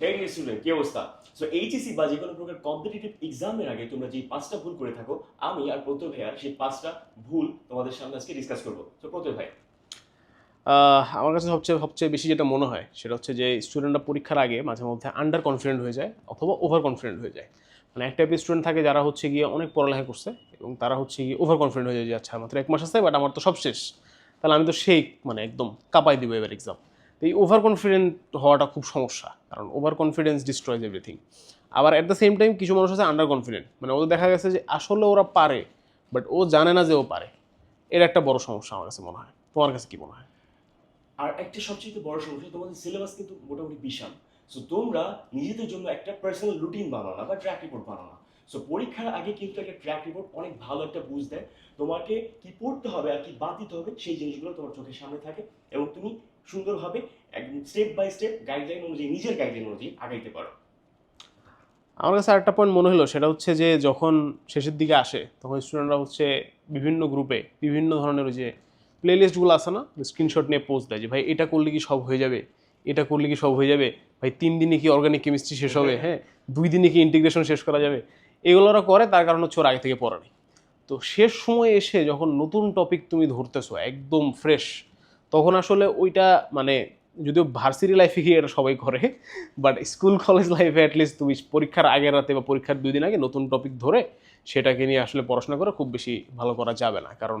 হে student কি অবস্থা? So HSC বা যে কোনো প্রকার কম্পিটিটিভ এক্সামের আগে তোমরা যে পাঁচটা ভুল করে থাকো, আমি আর প্রত্যয় ভাইয়া সেই পাঁচটা ভুল তোমাদের সামনে আজকে ডিসকাস করব। তো প্রত্যয় ভাই। আমার কাছে সবচেয়ে সবচেয়ে বেশি যেটা মনে হয়, সেটা হচ্ছে যে স্টুডেন্টরা পরীক্ষার আগে মাঝে মধ্যে আন্ডার কনফিডেন্ট হয়ে যায় অথবা ওভার কনফিডেন্ট হয়ে যায়। মানে এক টাইপের স্টুডেন্ট থাকে যারা হচ্ছে গিয়ে অনেক পড়ালেখা করছে এবং তারা হচ্ছে গিয়ে ওভার কনফিডেন্ট হয়ে যায়। যে আচ্ছা মাত্র এক মাস আছে বাট আমার তো সব শেষ। তাহলে আমি তো সেই মানে একদম কাপাই দিব এবার এক্সাম তো এই ওভার কনফিডেন্ট হওয়াটা খুব সমস্যা, কারণ ওভার কনফিডেন্স ডিস্ট্রয়েজ এভরিথিং আবার অ্যাট দ্য সেম টাইম কিছু মানুষ আছে আন্ডার কনফিডেন্ট মানে ওদের দেখা গেছে যে আসলে ওরা পারে বাট ও জানে না যে ও পারে। এর একটা বড় সমস্যা আমার কাছে মনে হয়। তোমার কাছে কি মনে হয়? আর একটা সবচেয়ে বড় সমস্যা, তোমাদের সিলেবাস কিন্তু মোটামুটি বিশাল সো তোমরা নিজেদের জন্য একটা পার্সোনাল রুটিন বানাও না বা ট্র্যাক রিপোর্ট বানাও না। সো পরীক্ষার আগে কিন্তু একটা ট্র্যাক রিপোর্ট অনেক ভালো একটা বুঝ দেয়। তোমাকে কি পড়তে হবে আর কি বাদ দিতে হবে সেই জিনিসগুলো তোমার চোখের সামনে থাকে এবং তুমি সুন্দরভাবে একদম স্টেপ বাই স্টেপ গাইডলাইন অনুযায়ী নিজের গাইডলাইন অনুযায়ী আগাইতে পারো। আমার কাছে আরেকটা পয়েন্ট মনে হলো সেটা হচ্ছে যে যখন শেষের দিকে আসে তখন স্টুডেন্টরা হচ্ছে বিভিন্ন গ্রুপে বিভিন্ন ধরনের ওই যে প্লে লিস্টগুলো আসে না স্ক্রিনশট নিয়ে পোস্ট দেয় যে ভাই এটা করলে কি সব হয়ে যাবে? এটা করলে কি সব হয়ে যাবে? ভাই তিন দিনে কি অর্গানিক কেমিস্ট্রি শেষ হবে? হ্যাঁ। দুই দিনে কি ইন্টিগ্রেশন শেষ করা যাবে? এগুলো করে, তার কারণ হচ্ছে আগে থেকে পড়া নেই। তো শেষ সময়ে এসে যখন নতুন টপিক তুমি ধরতেছো, একদম ফ্রেশ তখন আসলে ওইটা মানে যদিও ভার্সিটি লাইফে গিয়ে এটা সবাই করে বাট স্কুল কলেজ লাইফে অ্যাটলিস্ট তুমি পরীক্ষার আগের রাতে বা পরীক্ষার দুই দিন আগে নতুন টপিক ধরে সেটাকে নিয়ে আসলে পড়াশোনা করে খুব বেশি ভালো করা যাবে না। কারণ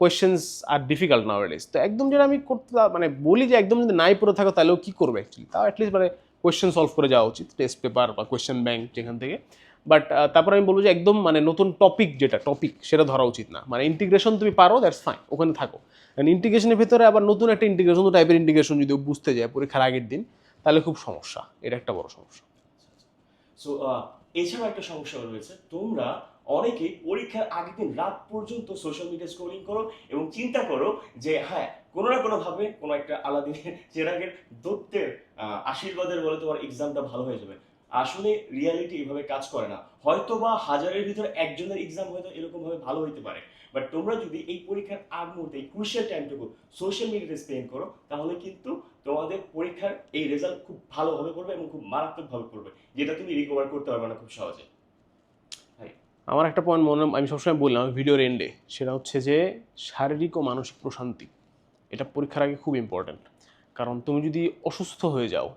কোয়েশ্চেন্স আর ডিফিকাল্ট নাও তো একদম যেটা আমি করতে মানে বলি যে একদম যদি নাই পড়ে থাকো, তাহলেও কী করবে অ্যাকচুয়ালি তাও অ্যাটলিস্ট মানে কোয়েশ্চেন সলভ করে যাওয়া উচিত। টেস্ট পেপার বা কোয়েশ্চেন ব্যাংক যেখান থেকে। বাট তারপরে আমি বলব যে একদম মানে নতুন টপিক যেটা টপিক সেটা ধরা উচিত না। মানে ইন্টিগ্রেশন তুমি পারো দ্যাটস ফাইন ওখানে থাকো। কারণ ইন্টিগ্রেশনের ভেতরে আবার নতুন একটা ইন্টিগ্রেশন টাইপের ইন্টিগ্রেশন যদি বুঝতে যায় পরীক্ষার আগের দিন, তাহলে খুব সমস্যা, এটা একটা বড় সমস্যা। সো এছাড়াও একটা সমস্যা রয়েছে, তোমরা অনেকে পরীক্ষার আগের দিন রাত পর্যন্ত সোশ্যাল মিডিয়া স্ক্রোলিং করো এবং চিন্তা করো যে হ্যাঁ কোনো না কোনো ভাবে কোনো একটা আলাদিনের চেরাগের দত্তের আশীর্বাদের বলে তোমার এক্সামটা ভালো হয়ে যাবে। আসলে রিয়ালিটি এভাবে কাজ করে না। হয়তো বা হাজারের ভিতরে একজনের এক্সাম হয়তো এরকম ভাবে ভালো হইতে পারে। বাট তোমরা যদি এই পরীক্ষার আগ মুহূর্তে, এই ক্রুশিয়াল টাইমটুকু সোশ্যাল মিডিয়াতে স্পেন্ড করো, তাহলে কিন্তু তোমাদের পরীক্ষার এই রেজাল্ট খুব ভালোভাবে করবে এবং খুব মারাত্মকভাবে করবে যেটা তুমি রিকভার করতে পারবে না খুব সহজে। আমার একটা পয়েন্ট মনে, আমি সবসময় বললাম ভিডিওর এন্ডে সেটা হচ্ছে যে, শারীরিক ও মানসিক প্রশান্তি, এটা পরীক্ষার আগে খুব ইম্পর্ট্যান্ট কারণ তুমি যদি অসুস্থ হয়ে যাও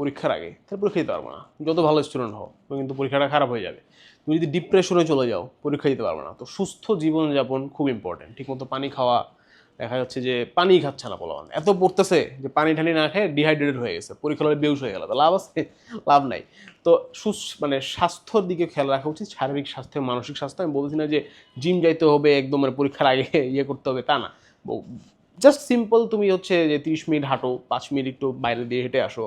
পরীক্ষার আগে, তাহলে পরীক্ষা দিতে পারব না। যত ভালো স্টুডেন্ট হও, তুমি কিন্তু পরীক্ষাটা খারাপ হয়ে যাবে। তুমি যদি ডিপ্রেশনে চলে যাও, পরীক্ষা দিতে পারবে না। তো সুস্থ জীবনযাপন খুব ইম্পর্ট্যান্ট ঠিকমতো পানি খাওয়া, দেখা যাচ্ছে যে পানি খাচ্ছে না বলা এত পড়তেছে যে পানি ঠানি না খেয়ে ডিহাইড্রেটেড হয়ে গেছে। পরীক্ষা হলে বেউস হয়ে গেল। তো লাভ আছে? লাভ নাই। তো সুস মানে স্বাস্থ্যর দিকে খেয়াল রাখা উচিত। শারীরিক স্বাস্থ্য, মানসিক স্বাস্থ্য। আমি বলছি না যে জিম যাইতে হবে, একদম মানে পরীক্ষার আগে ইয়ে করতে হবে, তা না। জাস্ট সিম্পল তুমি হচ্ছে যে তিরিশ মিনিট হাঁটো, পাঁচ মিনিট একটু বাইরে দিয়ে হেঁটে আসো।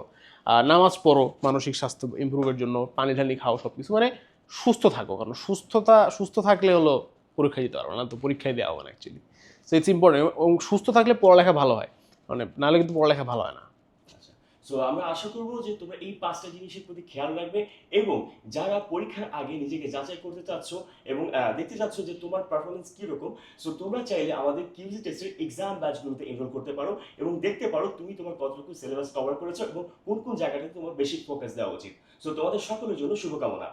নামাজ পড়ো, মানসিক স্বাস্থ্য ইম্প্রুভের জন্য পানি ঠানি খাও সব কিছু মানে সুস্থ থাকো, কারণ সুস্থতা, সুস্থ থাকলে হলো পরীক্ষা দিতে পারব না, তো পরীক্ষায় দেওয়া হবে না অ্যাকচুয়ালি সো ইটস ইম্পর্টেন্ট এবং সুস্থ থাকলে পড়ালেখা ভালো হয়। মানে নাহলে কিন্তু পড়ালেখা ভালো হয় না। সো আমরা আশা করব যে তোমরা এই পাঁচটা জিনিসের প্রতি খেয়াল রাখবে এবং যারা পরীক্ষার আগে নিজেকে যাচাই করতে চাচ্ছ এবং দেখতে চাচ্ছ যে তোমার পারফরমেন্স কীরকম সো তোমরা চাইলে আমাদের কিউজি টেস্টের এক্সাম ব্যাচগুলোতে এনরোল করতে পারো এবং দেখতে পারো তুমি তোমার কতটুকু সিলেবাস কভার করেছ এবং কোন কোন জায়গাটাতে তোমার বেশি ফোকাস দেওয়া উচিত। সো তোমাদের সকলের জন্য শুভকামনা।